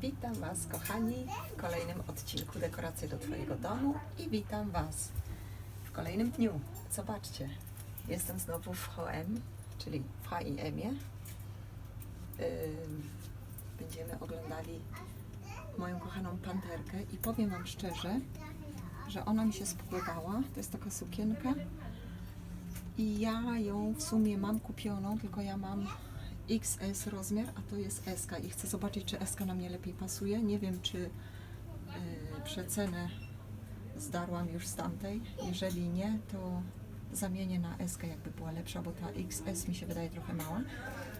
Witam Was, kochani, w kolejnym odcinku Dekoracje do Twojego domu i witam Was w kolejnym dniu. Zobaczcie, jestem znowu w HM, czyli w H&M-ie. Ym, Będziemy oglądali moją kochaną panterkę i powiem Wam szczerze, że ona mi się spodobała. To jest taka sukienka i ja ją w sumie mam kupioną, tylko ja mam XS rozmiar, a to jest SK i chcę zobaczyć, czy SK na mnie lepiej pasuje. Nie wiem, czy yy, przecenę zdarłam już z tamtej. Jeżeli nie, to zamienię na SK, jakby była lepsza, bo ta XS mi się wydaje trochę mała.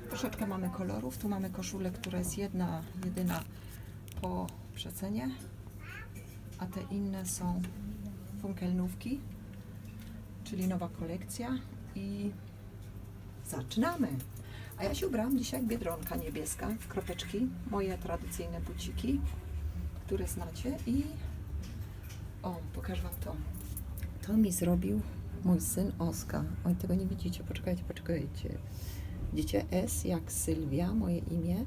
Troszeczkę mamy kolorów. Tu mamy koszulę, która jest jedna, jedyna po przecenie, a te inne są funkelnówki, czyli nowa kolekcja i zaczynamy. A ja się ubrałam dzisiaj jak biedronka niebieska w kropeczki, moje tradycyjne buciki, które znacie i o, pokażę Wam to. To mi zrobił mój syn Oskar. Oj, tego nie widzicie, poczekajcie, poczekajcie. Widzicie S jak Sylwia, moje imię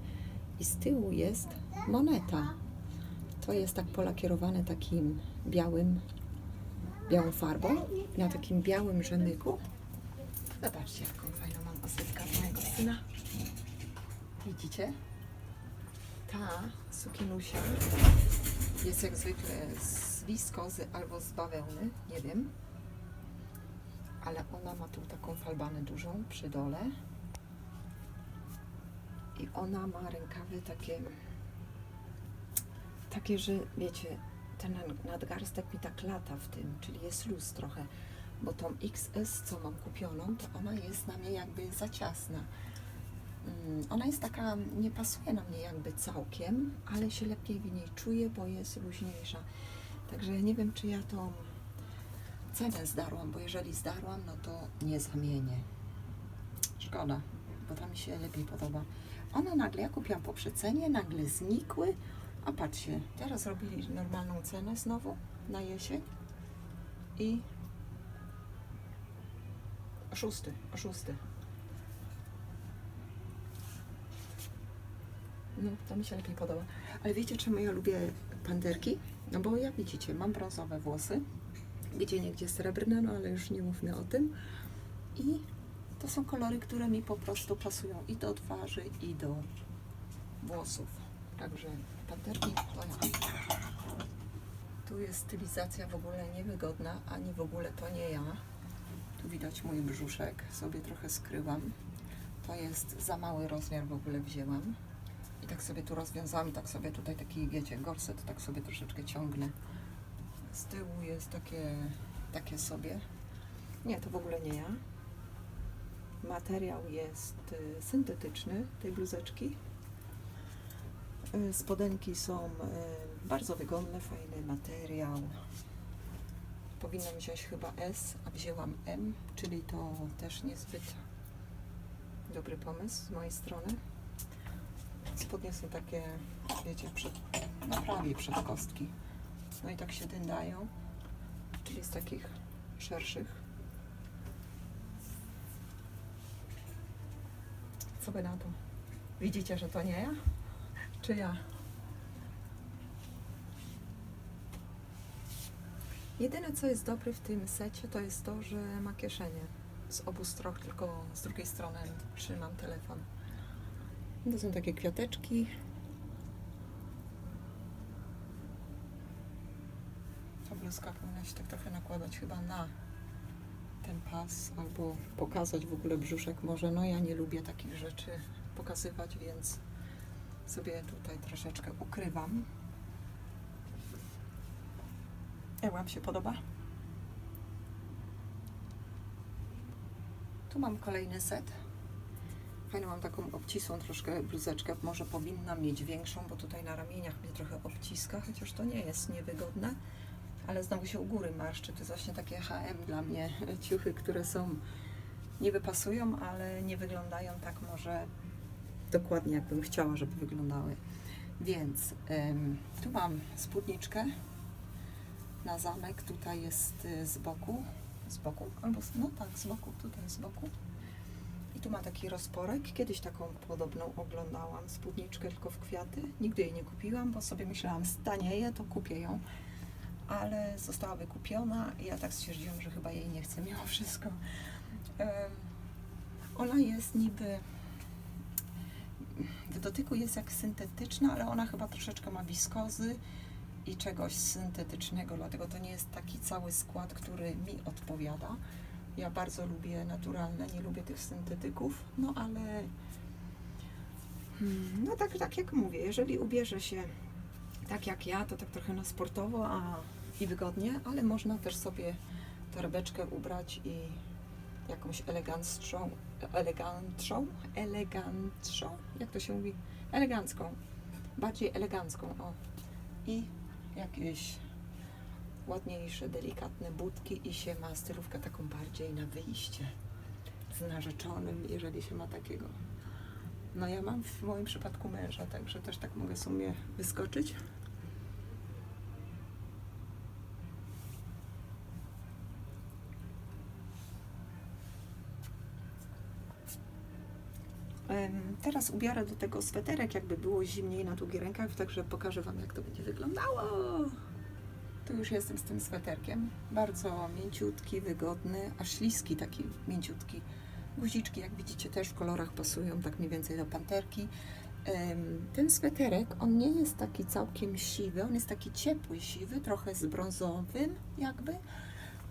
i z tyłu jest moneta. To jest tak polakierowane takim białym, białą farbą na takim białym rzemyku. Zobaczcie, jaką fajną Widzicie? Ta sukienusia jest jak zwykle z wiskozy albo z bawełny, nie wiem. Ale ona ma tu taką falbanę dużą przy dole. I ona ma rękawy takie, takie, że wiecie, ten nadgarstek mi tak lata w tym, czyli jest luz trochę bo tą XS, co mam kupioną, to ona jest na mnie jakby za ciasna. Mm, Ona jest taka, nie pasuje na mnie jakby całkiem, ale się lepiej w niej czuję, bo jest luźniejsza. Także ja nie wiem, czy ja tą cenę zdarłam, bo jeżeli zdarłam, no to nie zamienię. Szkoda, bo ta mi się lepiej podoba. One nagle, ja kupiłam po przecenie, nagle znikły, a patrzcie, teraz robili normalną cenę znowu na jesień i szósty, szósty. No, to mi się lepiej podoba. Ale wiecie, czemu ja lubię panterki? No bo jak widzicie, mam brązowe włosy, gdzie niegdzie srebrne, no ale już nie mówmy o tym. I to są kolory, które mi po prostu pasują i do twarzy, i do włosów. Także panterki to ja. Tu jest stylizacja w ogóle niewygodna, ani w ogóle to nie ja. Tu widać mój brzuszek, sobie trochę skryłam. To jest za mały rozmiar w ogóle wzięłam. Tak sobie tu rozwiązałam tak sobie tutaj taki, wiecie, gorset tak sobie troszeczkę ciągnę. Z tyłu jest takie, takie sobie. Nie, to w ogóle nie ja. Materiał jest y, syntetyczny tej bluzeczki. Y, Spodenki są y, bardzo wygodne, fajny materiał. Powinnam wziąć chyba S, a wzięłam M, czyli to też niezbyt dobry pomysł z mojej strony. Spodnie są takie, wiecie, przed, na prawie przed kostki. No i tak się dyndają, czyli z takich szerszych. Co by na to? Widzicie, że to nie ja? Czy ja? Jedyne, co jest dobre w tym secie, to jest to, że ma kieszenie z obu stron, tylko z drugiej strony trzymam telefon. To są takie kwiateczki. Ta bluzka powinna się tak trochę nakładać chyba na ten pas, albo pokazać w ogóle brzuszek może. No ja nie lubię takich rzeczy pokazywać, więc sobie tutaj troszeczkę ukrywam. Jak Wam się podoba? Tu mam kolejny set. Fajną mam taką obcisłą troszkę bluzeczkę. Może powinnam mieć większą, bo tutaj na ramieniach mnie trochę obciska, chociaż to nie jest niewygodne. Ale znowu się u góry marszczy. To jest właśnie takie H&M dla mnie. Ciuchy, które są niby pasują, ale nie wyglądają tak może dokładnie jakbym chciała, żeby wyglądały. Więc ym, tu mam spódniczkę na zamek. Tutaj jest y, z boku. Z boku? Albo no tak, z boku. Tutaj z boku. I tu ma taki rozporek. Kiedyś taką podobną oglądałam, spódniczkę tylko w kwiaty. Nigdy jej nie kupiłam, bo sobie myślałam, stanieje, to kupię ją. Ale została wykupiona i ja tak stwierdziłam, że chyba jej nie chcę mimo wszystko. Ona jest niby w dotyku jest jak syntetyczna, ale ona chyba troszeczkę ma wiskozy i czegoś syntetycznego, dlatego to nie jest taki cały skład, który mi odpowiada. Ja bardzo lubię naturalne, nie lubię tych syntetyków, no ale hmm, no tak, tak jak mówię, jeżeli ubierze się tak jak ja, to tak trochę na sportowo a, i wygodnie, ale można też sobie torebeczkę ubrać i jakąś elegancką, elegancką, elegancką, jak to się mówi, elegancką, bardziej elegancką, o. I jakieś ładniejsze, delikatne budki i się ma stylówkę taką bardziej na wyjście z narzeczonym, jeżeli się ma takiego. No ja mam w moim przypadku męża, także też tak mogę sobie wyskoczyć. Teraz ubiorę do tego sweterek, jakby było zimniej na długich rękach, także pokażę Wam, jak to będzie wyglądało. Tu już jestem z tym sweterkiem. Bardzo mięciutki, wygodny, a śliski taki mięciutki. Guziczki, jak widzicie, też w kolorach pasują tak mniej więcej do panterki. Ten sweterek, on nie jest taki całkiem siwy, on jest taki ciepły, siwy, trochę z brązowym jakby.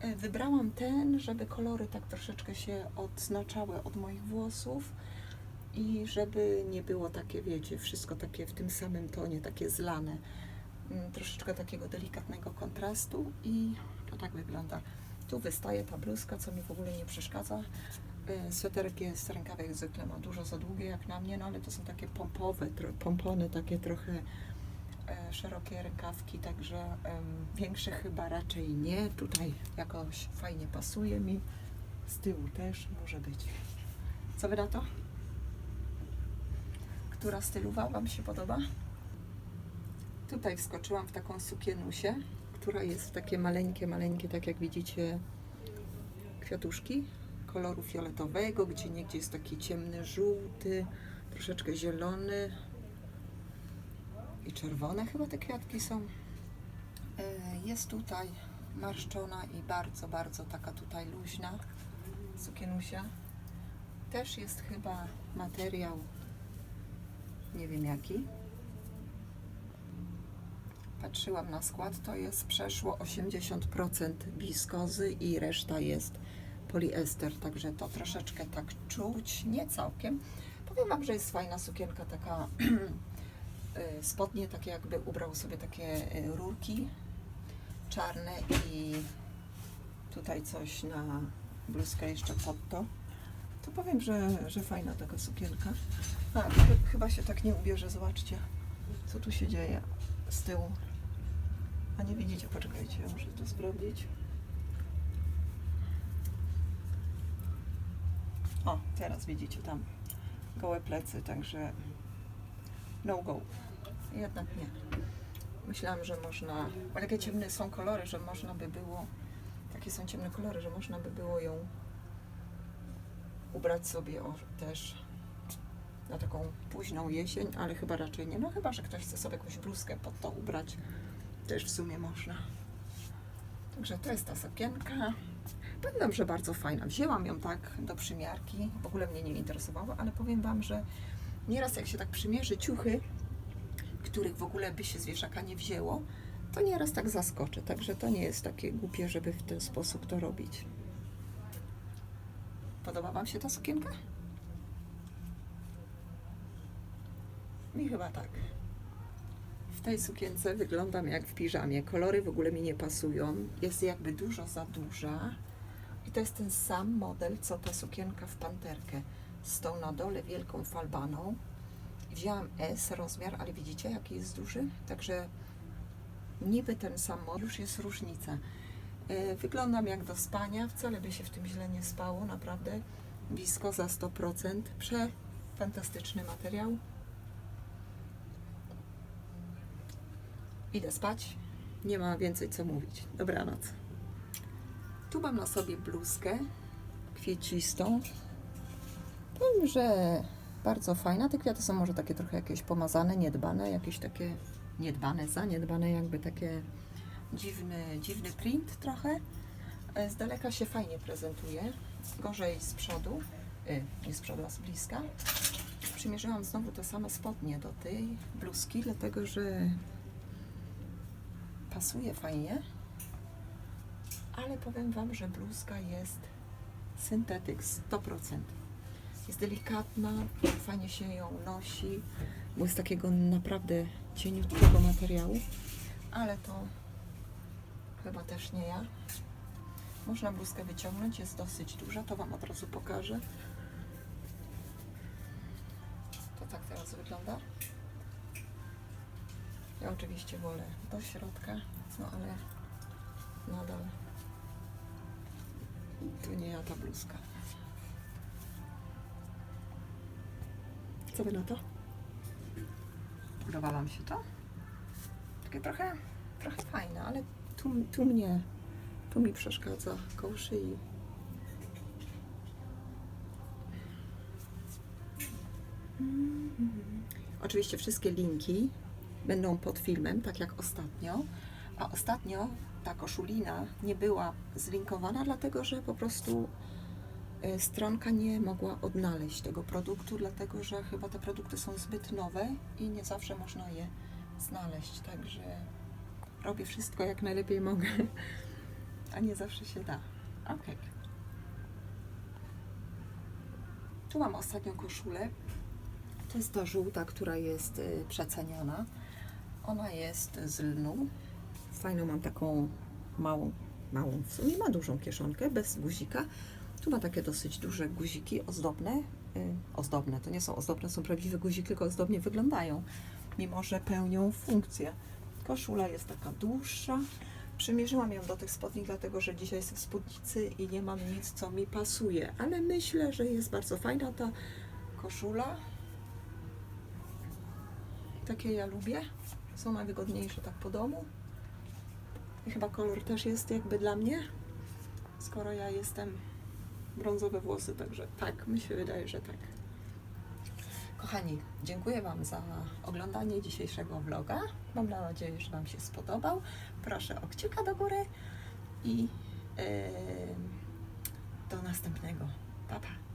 E, Wybrałam ten, żeby kolory tak troszeczkę się odznaczały od moich włosów i żeby nie było takie, wiecie, wszystko takie w tym samym tonie, takie zlane. Mm, Troszeczkę takiego delikatnego kontrastu i to tak wygląda. Tu wystaje ta bluzka, co mi w ogóle nie przeszkadza. E, Sweterek jest, rękawy jak zwykle ma dużo za długie jak na mnie, no ale to są takie pompowe, pompony, takie trochę e, szerokie rękawki, także większe chyba raczej nie. Tutaj jakoś fajnie pasuje mi. Z tyłu też może być. Co wy na to? Która stylowa Wam się podoba? Tutaj wskoczyłam w taką sukienusię, która jest w takie maleńkie, maleńkie, tak jak widzicie, kwiatuszki koloru fioletowego, gdzie niegdzie jest taki ciemny żółty, troszeczkę zielony i czerwone chyba te kwiatki są. E, Jest tutaj marszczona i bardzo, bardzo taka tutaj luźna sukienusia. Też jest chyba materiał nie wiem jaki. Patrzyłam na skład, to jest przeszło 80% wiskozy i reszta jest poliester, także to troszeczkę tak czuć, nie całkiem. Powiem Wam, że jest fajna sukienka, taka y, spodnie, takie jakby ubrał sobie takie y, rurki czarne i tutaj coś na bluzkę jeszcze pod to. To powiem, że, że fajna taka sukienka. A, ch- chyba się tak nie ubierze, zobaczcie, co tu się dzieje z tyłu. A nie widzicie, poczekajcie, ja muszę to sprawdzić. O, teraz widzicie tam gołe plecy, także no go. Jednak nie. Myślałam, że można, ale jakie ciemne są kolory, że można by było, takie są ciemne kolory, że można by było ją ubrać sobie o, też na taką późną jesień, ale chyba raczej nie. No chyba, że ktoś chce sobie jakąś bluzkę pod to ubrać, też w sumie można. Także to jest ta sukienka. Powiem Wam, że bardzo fajna. Wzięłam ją tak do przymiarki. W ogóle mnie nie interesowało, ale powiem Wam, że nieraz jak się tak przymierzy ciuchy, których w ogóle by się z wieszaka nie wzięło, to nieraz tak zaskoczy. Także to nie jest takie głupie, żeby w ten sposób to robić. Podoba Wam się ta sukienka? Mi chyba tak. Tej sukience wyglądam jak w piżamie. Kolory w ogóle mi nie pasują. Jest jakby dużo za duża. I to jest ten sam model, co ta sukienka w panterkę. Z tą na dole wielką falbaną. Wzięłam S rozmiar, ale widzicie jaki jest duży? Także niby ten sam model, już jest różnica. E, Wyglądam jak do spania, wcale by się w tym źle nie spało, naprawdę. Wiskoza 100%, przefantastyczny materiał. Idę spać, nie ma więcej co mówić. Dobranoc. Tu mam na sobie bluzkę kwiecistą, Powiem, że bardzo fajna. Te kwiaty są może takie trochę jakieś pomazane, niedbane, jakieś takie niedbane, zaniedbane, jakby takie dziwny, dziwny print trochę. E, Z daleka się fajnie prezentuje, gorzej z przodu, y, nie z przodu, a z bliska. Przymierzyłam znowu te same spodnie do tej bluzki, dlatego że pasuje fajnie, ale powiem Wam, że bluzka jest syntetyk 100%. Jest delikatna, fajnie się ją nosi, bo jest takiego naprawdę cieniutkiego materiału, ale to chyba też nie ja. Można bluzkę wyciągnąć, jest dosyć duża, to Wam od razu pokażę. To tak teraz wygląda. Ja oczywiście wolę do środka, no ale nadal to nie ja ta bluzka. Co wy na to? Podoba wam się to? Takie trochę, trochę fajne, ale tu, tu mnie, tu mi przeszkadza koło szyi. Oczywiście wszystkie linki będą pod filmem, tak jak ostatnio. A ostatnio ta koszulina nie była zlinkowana, dlatego że po prostu y, stronka nie mogła odnaleźć tego produktu, dlatego że chyba te produkty są zbyt nowe i nie zawsze można je znaleźć. Także robię wszystko jak najlepiej mogę, a nie zawsze się da. Ok. Tu mam ostatnią koszulę. To jest ta żółta, która jest y, przeceniona. Ona jest z lnu. Fajną mam taką małą, małą, w sumie ma dużą kieszonkę, bez guzika. Tu ma takie dosyć duże guziki ozdobne. Y, ozdobne, to nie są ozdobne, są prawdziwe guziki, tylko ozdobnie wyglądają, mimo że pełnią funkcję. Koszula jest taka dłuższa. Przymierzyłam ją do tych spodni, dlatego że dzisiaj jestem w spódnicy i nie mam nic, co mi pasuje, ale myślę, że jest bardzo fajna ta koszula. Takie ja lubię. Są najwygodniejsze tak po domu. I chyba kolor też jest jakby dla mnie, skoro ja jestem brązowe włosy, także tak, mi się wydaje, że tak. Kochani, dziękuję Wam za oglądanie dzisiejszego vloga. Mam nadzieję, że Wam się spodobał. Proszę o kciuka do góry i yy, do następnego. Pa, pa.